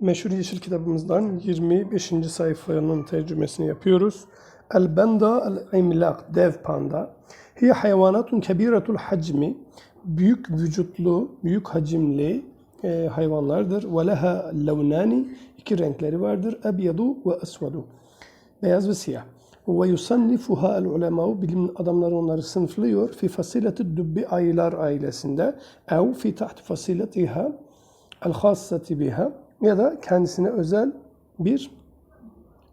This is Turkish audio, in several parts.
meşhur yeşil kitabımızdan 25. sayfanın tercümesini yapıyoruz. El benda el imlak dev panda. Hiye hayvanatun kebiretul hacmi. Büyük vücutlu, büyük hacimli e, hayvanlardır. Ve leha levnani. iki renkleri vardır. Ebyadu ve esvedu. Beyaz ve siyah. Ve yusannifuha el ulemau bilim adamları onları sınıflıyor fi fasileti dübbi ayılar ailesinde ev fi tahti fasiletiha el hassati biha ya da kendisine özel bir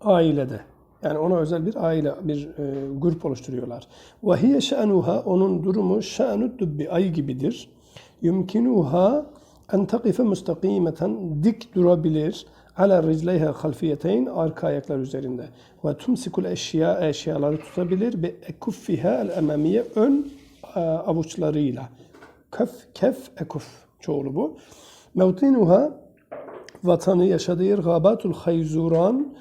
ailede. Yani ona özel bir aile, bir e, grup oluşturuyorlar. Ve hiye şe'nuha, onun durumu şe'nu dübbi, ay gibidir. Yumkinuha en takife müstakimeten, dik durabilir. Ala ricleyha halfiyeteyn, arka ayaklar üzerinde. Ve tumsikul eşya, eşyaları tutabilir. Be ekuffiha el emamiye, ön e, avuçlarıyla. Kef, kef, ekuf, çoğulu bu. Mevtinuha, vatanı yaşadığı yer Gabatul Hayzuran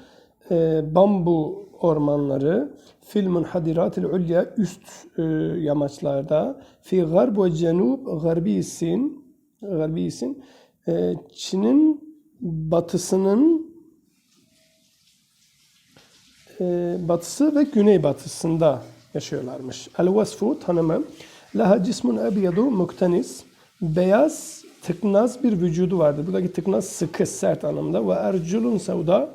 e, bambu ormanları fil munhadiratil ulya üst e, yamaçlarda fi garb ve cenub garbi Sin garbi Sin e, Çin'in batısının e, batısı ve güneybatısında yaşıyorlarmış. El vasfu tanımı laha cismun ebyadu muktenis beyaz tıknaz bir vücudu vardır. Buradaki tıknaz sıkı, sert anlamda. Ve erculun sevda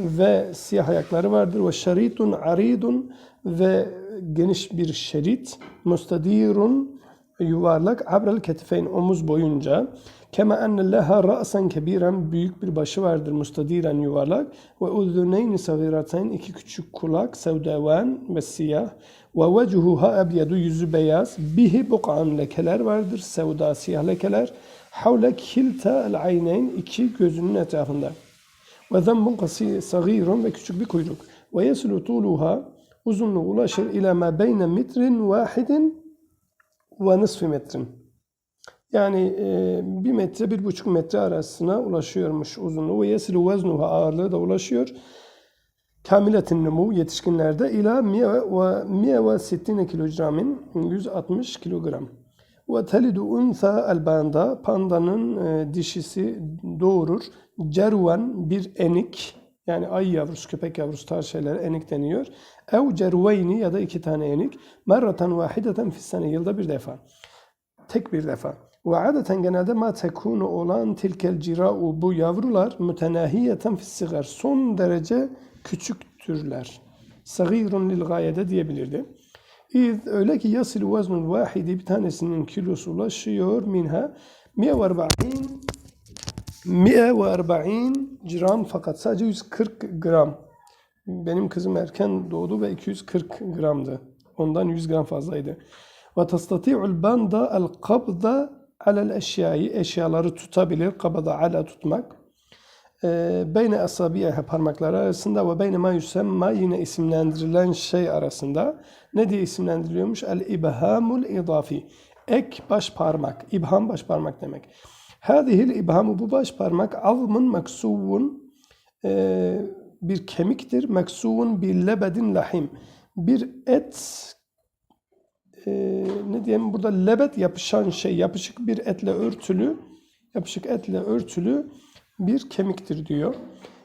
ve siyah ayakları vardır. Ve şeritun aridun ve geniş bir şerit. Mustadirun yuvarlak. Abrel ketifeyn omuz boyunca. Kema enne leha ra'san kebiren büyük bir başı vardır. Mustadiren yuvarlak. Ve uzuneyni sagiraten iki küçük kulak. Sevdevan ve siyah. Ve vecuhuha ebyedu yüzü beyaz. Bihi buk'an lekeler vardır. Sevda siyah lekeler. Havle kilta el ayneyn iki gözünün etrafında. Ve zembun sagirun ve küçük bir kuyruk. Ve yeslu tuluha uzunluğu ulaşır ila ma beyne metrin vahidin ve nisfi metrin. Yani e, bir metre, bir buçuk metre arasına ulaşıyormuş uzunluğu. Ve yesilu veznuha ağırlığı da ulaşıyor. Kamiletin numu yetişkinlerde ila miye ve miye ve sittine kilogramın 160 kilogram. Ve telidu unsa el banda pandanın e, dişisi doğurur. Cervan bir enik yani ay yavrusu, köpek yavrusu tarz şeylere enik deniyor. Ev cerveyni ya da iki tane enik. Merraten vahideten fissene yılda bir defa. Tek bir defa. Ve adeten genelde ma tekunu olan tilkel cira'u bu yavrular mütenahiyeten fissigar son derece küçüktürler. Sagirun lil gayede diyebilirdi. İz öyle ki yasil veznul vahidi bir tanesinin kilosu ulaşıyor minha 140 140 gram fakat sadece 140 gram. Benim kızım erken doğdu ve 240 gramdı. Ondan 100 gram fazlaydı. Ve tastati'ul banda el kabda alel eşyayı eşyaları tutabilir. Kabada ala tutmak. Beyne asabiyeha parmakları arasında ve beyne ma yusemma yine isimlendirilen şey arasında. Ne diye isimlendiriliyormuş? El ibhamul idafi. Ek baş parmak. İbham baş parmak demek. Hadihil ibhamu bu baş parmak avmun maksuvun e, bir kemiktir. Maksuvun bir lebedin lahim. Bir et e, ne diyeyim burada lebet yapışan şey yapışık bir etle örtülü yapışık etle örtülü bir kemiktir diyor.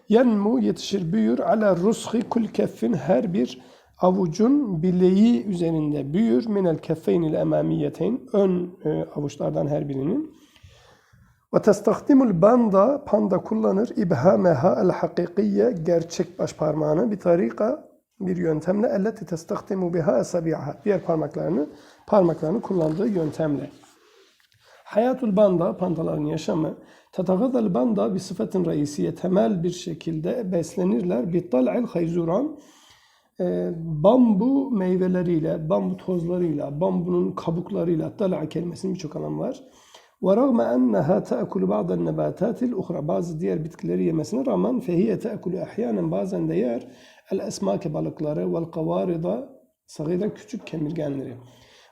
Yenmu yetişir büyür ala rushi kul keffin her bir avucun bileği üzerinde büyür minel keffeynil emamiyeteyn ön e, avuçlardan her birinin. Ve testahdimul banda panda kullanır ibhameha el hakikiye gerçek baş parmağını bir tarika bir yöntemle elleti testahdimu biha esabiha diğer parmaklarını parmaklarını kullandığı yöntemle. Hayatul banda pandaların yaşamı Tetegadel banda bir sıfatın reisiye temel bir şekilde beslenirler. Bittal'il hayzuran e, bambu meyveleriyle, bambu tozlarıyla, bambunun kabuklarıyla, tala kelimesinin birçok anlamı var. Ve rağme enneha te'ekulu ba'den nebatatil uhra. Bazı diğer bitkileri yemesine rağmen fehiye te'ekulu ahyanen bazen de yer. El esmake balıkları vel kavarida sagira küçük kemirgenleri.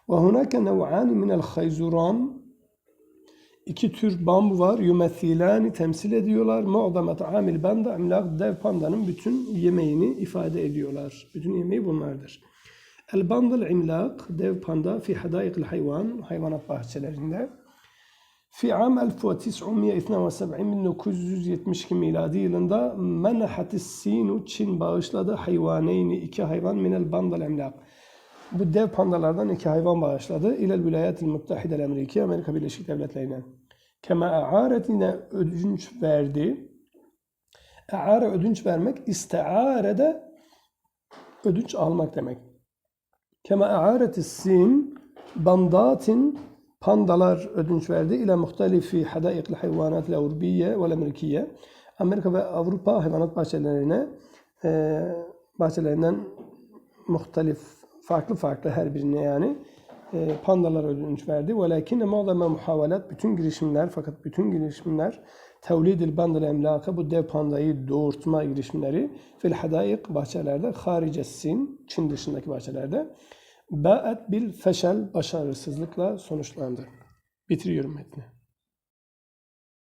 Ve hunake nev'ani minel hayzuran iki tür bambu var. Yumethilani temsil ediyorlar. Mu'damet amil banda emlak dev pandanın bütün yemeğini ifade ediyorlar. Bütün yemeği bunlardır. El bandal imlak dev panda fi hadaikil hayvan hayvanat bahçelerinde. Fi am 1972 1972 miladi yılında menahatis sinu Çin bağışladı hayvaneyni iki hayvan minel bandal emlak. Bu dev pandalardan iki hayvan bağışladı. İlel Vilayetil Muttahidel Ameriki, Amerika Birleşik Devletleri'ne. Kema a'aret yine ödünç verdi. E'are ödünç vermek, iste'are de ödünç almak demek. Kema e'aretis sin bandatin pandalar ödünç verdi ile muhtelifi hadaikl hayvanat Avrubiye ve Amerikiye. Amerika ve Avrupa hayvanat bahçelerine e, bahçelerinden muhtelif farklı farklı her birine yani pandalar ödünç verdi. Velakinne mu'zame muhavalat bütün girişimler fakat bütün girişimler tevlidil bandal emlaka bu dev pandayı doğurtma girişimleri fil hadaik bahçelerde harice sin Çin dışındaki bahçelerde ba'at bil feşel başarısızlıkla sonuçlandı. Bitiriyorum metni.